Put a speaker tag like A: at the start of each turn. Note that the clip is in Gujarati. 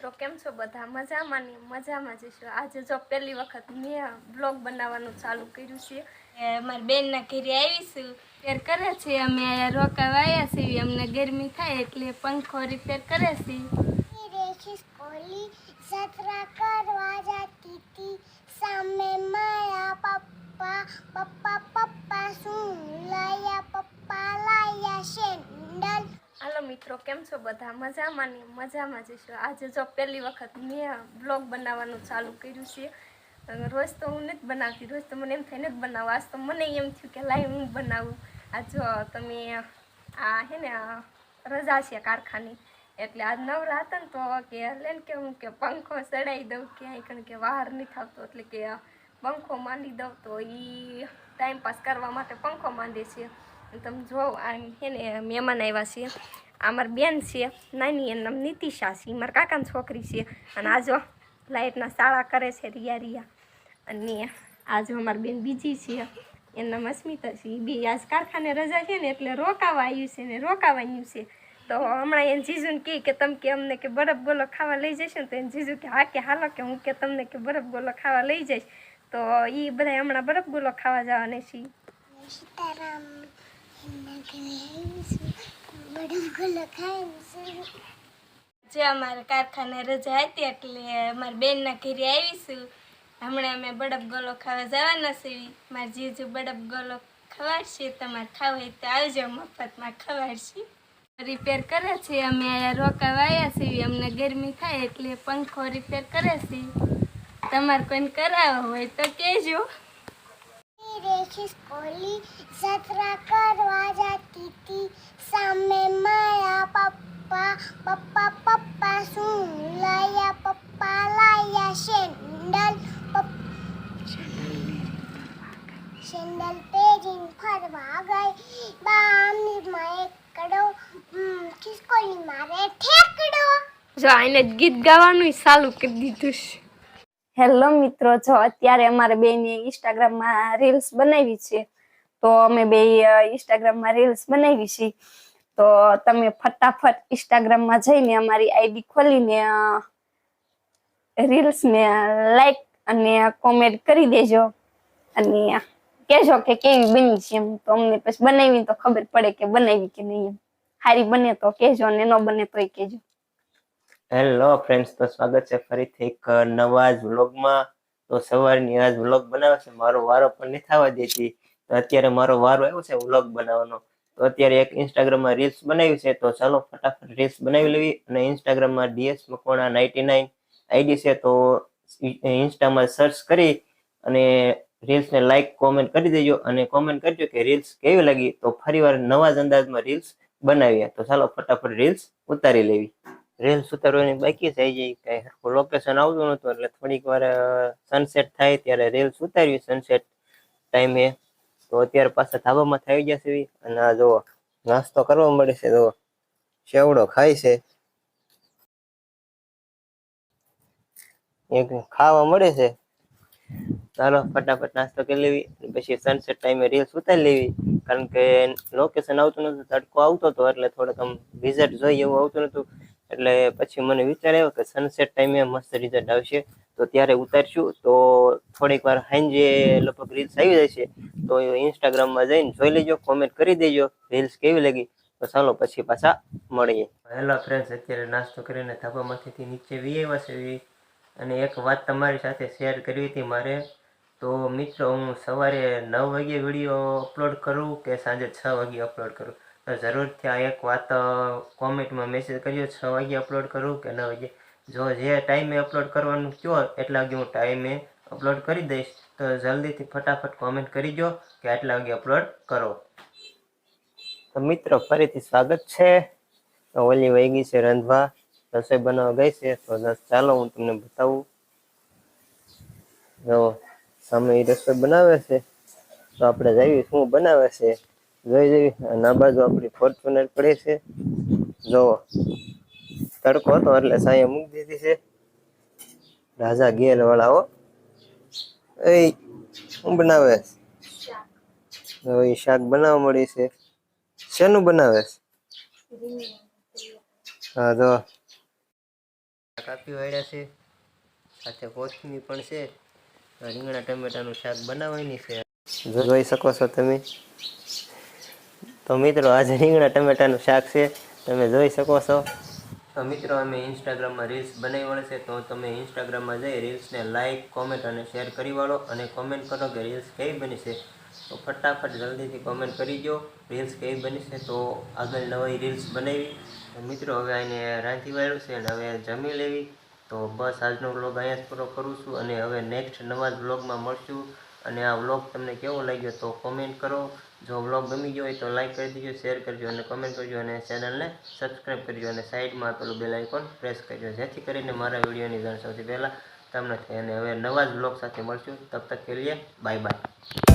A: તો કેમ છો બધા? મજામાં ને? મજામાં જઈશું આજે જો પહેલી વખત મેં બ્લોગ બનાવવાનું ચાલુ કર્યું છે.
B: મારી બેનના ઘરે આવીશું. રિપેર કરે છે. અમે અહીંયા રોકાવા આવ્યા છીએ. અમને ગરમી થાય એટલે પંખો રિપેર કરે છે.
C: કરવા જતી સામે મારા પપ્પા પપ્પા પપ્પા શું લાયા પપ્પા લાયા સેન્ડલ
A: હાલો મિત્રો, કેમ છો બધા? મજામાં ને? મજામાં જઈશું આજે જો પહેલી વખત મેં બ્લોગ બનાવવાનું ચાલુ કર્યું છે. રોજ તો હું નથી બનાવતી. રોજ તો મને એમ થાય, નથી બનાવું આજ તો મને એમ થયું કે લાઈ હું બનાવું. આ જો તમે આ હે ને રજા છે કારખાની. એટલે આજ નવરા હતા ને તો કે, લે કે હું કે પંખો ચડાવી દઉં ક્યાંય કારણ કે બહાર નહીં થતો એટલે કે, પંખો માંડી દઉં. તો એ ટાઈમ પાસ કરવા માટે પંખો માંડે છે. તમે જો આમ હે ને, મહેમાન આવ્યા છે આ મારી બેન છે, નાની, એનું નામ નીતિશા છે. મારા કાકાની છોકરી છે. અને આજો લાઇટના શાળા કરે છે રિયા રિયા અને આજો અમારી બેન બીજી છે. એનું નામ અસ્મિતા છે. બી આજ કારખાને રજા છે ને, એટલે રોકાવા આવ્યું છે ને રોકાવાનું છે. તો હમણાં એને જીજુને કહે કે તમે કે અમને કે બરફ ગોલો ખાવા લઈ જશો ને, તો એને જીજુ કે, હા કે હાલો કે, હું કે તમને કે બરફ ગોલો ખાવા લઈ જઈશ. તો એ બધા હમણાં બરફ ગોલો ખાવા જવાના છીએ
B: જે અમારે કારખાને રજા હતી એટલે અમારા બેનના ઘરે આવીશું. હમણાં અમે બડબ ગોલો ખાવા જવાના છીએ. મારા જીજુ બડપ ગોલો ખવાડશે, તમારે ખાવ હોય તો આવજો મફતમાં ખવાડશે. રિપેર કરે છે, અમે અહીંયા રોકાવા આવ્યા છીએ. અમને ગરમી થાય એટલે પંખો રિપેર કરે છે. તમારે કોઈને કરાવવો હોય તો કહેજો.
C: રેશી સ્કૂલી સત્રા કરવા જતી હતી. સામે મારા પપ્પા પપ્પા પપ્પા શું લાયા? પપ્પા લાયા સેન્ડલ સેન્ડલ પહેરીને ફરવા ગઈ. બામની એકડો ખિસકોલી મારે ઠેકડો.
A: જો આને ગીત ગાવાનું ચાલુ કરી દીધું છે. હેલો મિત્રો, જો અત્યારે અમારે બેને ઇન્સ્ટાગ્રામમાં રીલ્સ બનાવી છે, તો અમે બે ઇન્સ્ટાગ્રામમાં રીલ્સ બનાવી છે. તો તમે ફટાફટ ઇન્સ્ટાગ્રામમાં જઈને અમારી આઈડી ખોલીને રીલ્સને લાઈક અને કોમેન્ટ કરી દેજો. અને કહેજો કે કેવી બની છે એમ. તો અમને પછી બનાવી તો ખબર પડે કે બનાવી કે નહીં એમ. સારી બને તો કહેજો અને ન બને તોય કહેજો.
D: હેલો ફ્રેન્ડ્સ તો સ્વાગત છે ફરીથી એક નવા જ વ્લોગમાં. તો સવારની આજ વ્લોગ બનાવે છે. મારો વારો પણ નહીં થવા દેતી. તો અત્યારે મારો વારો આવ્યો છે વ્લોગ બનાવવાનો. તો અત્યારે એક ઇન્સ્ટાગ્રામમાં રીલ્સ બનાવી છે. તો ચાલો ફટાફટ રીલ્સ બનાવી લેવી અને ઇન્સ્ટાગ્રામમાં DS Makwana ninety nine ID છે. તો ઇન્સ્ટામાં સર્ચ કરી અને રીલ્સને લાઇક કોમેન્ટ કરી દેજો અને કોમેન્ટ કરજો કે રીલ્સ કેવી લાગી. તો ફરીવાર નવા જ અંદાજમાં રીલ્સ બનાવીએ તો ચાલો ફટાફટ રીલ્સ ઉતારી લેવી. રીલ્સ ઉતારવાની બાકી થઈ જાય કઈ લોકેશન આવતું નતું એટલે થોડીક વાર સનસેટ થાય ત્યારે રેલ ઉતારવી સનસેટ ટાઈમે તો અત્યારે પાછા ધાબામાં થઈ જશે અને આ જુઓ, નાસ્તો કરવા મળે છે, જુઓ. શેવડો ખાય છે. એક ખાવા મળે છે. ચાલો, ફટાફટ નાસ્તો કરી લેવી પછી સનસેટ ટાઈમે રીલ્સ ઉતારી લેવી. કારણ કે લોકેશન આવતું નતું તડકો આવતો હતો, એટલે થોડોક આમ રિઝલ્ટ જોઈએ એવું આવતું નતું એટલે પછી મને વિચાર આવ્યો કે સનસેટ ટાઈમે મસ્ત રિઝલ્ટ આવશે. તો ત્યારે ઉતારશું. તો થોડીક વાર સાંજે લગભગ રીલ્સ આવી જશે તો ઇન્સ્ટાગ્રામમાં જઈને જોઈ લેજો કોમેન્ટ કરી દેજો. રીલ્સ કેવી લાગી? તો ચાલો પછી પાછા મળીએ. હેલો ફ્રેન્ડ્સ અત્યારે નાસ્તો કરીને ધાબામાંથી નીચે વી આવ્યા છે. અને એક વાત તમારી સાથે શેર કરવી હતી મારે. તો મિત્રો, હું સવારે નવ વાગે વીડિયો અપલોડ કરું કે સાંજે છ વાગે અપલોડ કરું? તો જરૂરથી આ એક વાત કોમેન્ટમાં મેસેજ કર્યો છ વાગે અપલોડ કરું કે નવ વાગે? જો જે ટાઈમે અપલોડ કરવાનું કહો એટલા વાગે હું ટાઈમે અપલોડ કરી દઈશ. તો જલ્દીથી ફટાફટ કોમેન્ટ કરી દો કે આટલા વાગે અપલોડ કરો. તો મિત્રો, ફરીથી સ્વાગત છે. તો ઓલી વહી ગઈ છે રંધવા. રસોઈ બનાવવા ગઈ છે. તો ચાલો હું તમને બતાવું. જો સામે રસોઈ બનાવે છે. તો આપણે જઈએ શું બનાવે છે? જોઈ જઈએ અને આ બાજુ આપણી ફોર્ચ્યુનર પડે છે. જો તડકો હતો એટલે સાંય મૂકી દીધી છે. રાજા ગેલ વાળાઓ એ શું બનાવે? જો શાક બનાવવા મળી છે. શેનું બનાવે? હા તો કાપી વાળ્યા છે. સાથે કોથમી પણ છે. રીંગણા, ટમેટાનું શાક બનાવવાની છે. જોઈ શકો છો તમે. તો મિત્રો, આજે રીંગણા ટમેટાનું શાક છે. તમે જોઈ શકો છો. તો મિત્રો, અમે ઇન્સ્ટાગ્રામમાં રીલ્સ બનાવી વળે છે, તો તમે ઇન્સ્ટાગ્રામમાં જઈ રીલ્સને લાઇક કોમેન્ટ અને શેર કરી વાળો અને કોમેન્ટ કરો કે રીલ્સ કેવી બની તો ફટાફટ જલ્દીથી કોમેન્ટ કરી દો રીલ્સ કેવી બની તો આગળ નવી રીલ્સ બનાવી. મિત્રો, હવે આને રાંધી વાળ્યું છે અને હવે જમી લેવી. તો બસ આજનો વ્લોગ અહીંયા જ પૂરો કરું છું અને હવે નેક્સ્ટ નવા જ વ્લોગમાં મળશું. અને આ વ્લોગ તમને કેવો લાગ્યો તો કોમેન્ટ કરો. જો વ્લોગ ગમી ગયો હોય તો લાઈક કરી દેજો શેર કરજો અને કોમેન્ટ કરજો અને ચેનલને સબસ્ક્રાઈબ કરજો અને સાઈડમાં પેલું બેલ આઇકોન પ્રેસ કરજો જેથી કરીને મારા વિડીયોની જાણ સૌથી પહેલાં તમને થઈ અને હવે નવા જ વ્લોગ સાથે મળશું. તબ તક કે બાય બાય